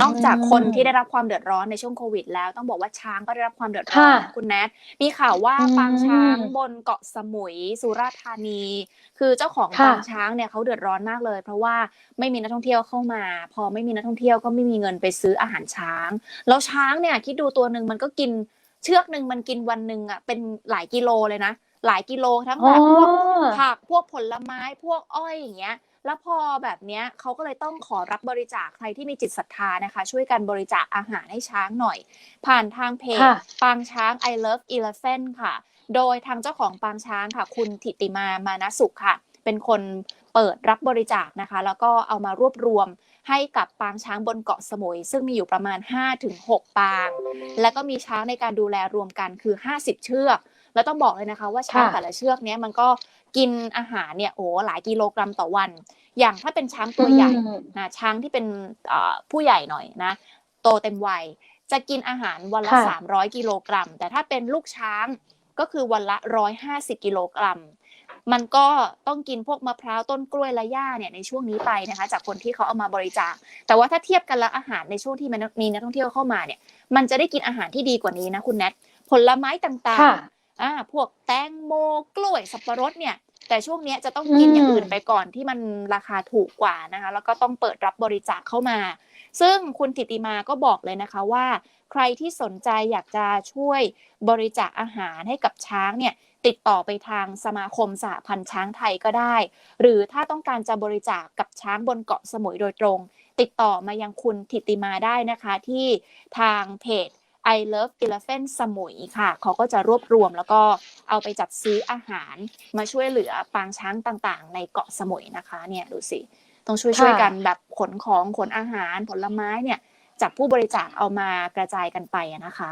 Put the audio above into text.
นอกจากอืมคนที่ได้รับความเดือดร้อนในช่วงโควิด แล้วต้องบอกว่าช้างก็ได้รับความเดือดร้อนค่ะนะคุณแนทมีข่าวว่าอืมปางช้างบนเกาะสมุยสุราษฎร์ธานี คือเจ้าของค่ะปางช้างเนี่ยเขาเดือดร้อนมากเลย เพราะว่าไม่มีนักท่องเที่ยวเข้ามา พอไม่มีนักท่องเที่ยวก็ไม่มีเงินไปซื้ออาหารช้าง แล้วช้างเนี่ยคิดดูตัวหนึ่งมันก็กินเชือกหนึ่งมันกินวันหนึ่งอะเป็นหลายกิโลเลยนะหลายกิโลทั้งอ๋แบอบพวกผักพวกผลไม้พวกอ้อยอย่างเงี้ย แล้วพอแบบเนี้ยเขาก็เลยต้องขอรับบริจาคใครที่มีจิตศรัทธานะคะ ช่วยกันบริจาคอาหารให้ช้างหน่อย ผ่านทางเพจค่ะปางช้าง I love elephant ค่ะ โดยทางเจ้าของปางช้างค่ะ คุณทิติมามานะสุขค่ะ เป็นคนเปิดรับบริจาคนะคะ แล้วก็เอามารวบรวมให้กับปางช้างบนเกาะสมุย ซึ่งมีอยู่ประมาณ 5-6 ปาง แล้วก็มีช้างในการดูแลรวมกันคือ 50 เชือก แล้วต้องบอกเลยนะคะ ว่าช้างค่ะแต่ละเชือกเนี้ยมันก็กินอาหารเนี่ยโอ้หลายกิโลกรัมต่อวัน อย่างถ้าเป็นช้างตัวใหญ่อืมนะช้างที่เป็นเอ่อผู้ใหญ่หน่อยนะ โตเต็มวัยจะกินอาหารวันละค่ะ300กิโลกรัม แต่ถ้าเป็นลูกช้างก็คือวันละ150กิโลกรัม มันก็ต้องกินพวกมะพร้าวต้นกล้วยและหญ้าเนี่ยในช่วงนี้ไปนะคะ จากคนที่เขาเอามาบริจาค แต่ว่าถ้าเทียบกันแล้วอาหารในช่วงที่มันมีนักท่องเที่ยวเข้ามาเนี่ย มันจะได้กินอาหารที่ดีกว่านี้นะคุณแนทผลไม้ต่างค่ะๆ อ่าพวกแตงโมกล้วยสับปะรดเนี่ย แต่ช่วงเนี้ยจะต้องกินอืมอย่างอื่นไปก่อนที่มันราคาถูกกว่านะคะ แล้วก็ต้องเปิดรับบริจาคเข้ามา ซึ่งคุณติติมาก็บอกเลยนะคะว่า ใครที่สนใจอยากจะช่วยบริจาคอาหารให้กับช้างเนี่ยติดต่อไปทางสมาคมสหพันธ์ช้างไทยก็ได้ หรือถ้าต้องการจะบริจาคกับช้างบนเกาะสมุยโดยตรง ติดต่อมายังคุณทิติมาได้นะคะที่ทางเพจ I love elephant สมุยค่ะ เขาก็จะรวบรวมแล้วก็เอาไปจัดซื้ออาหารมาช่วยเหลือปางช้างต่างๆ ในเกาะสมุยนะคะ เนี่ยดูสิ ต้องช่วยช่วยค่ะกันแบบขนของขนอาหารผลไม้เนี่ย จากผู้บริจาคเอามากระจายกันไปอะนะคะ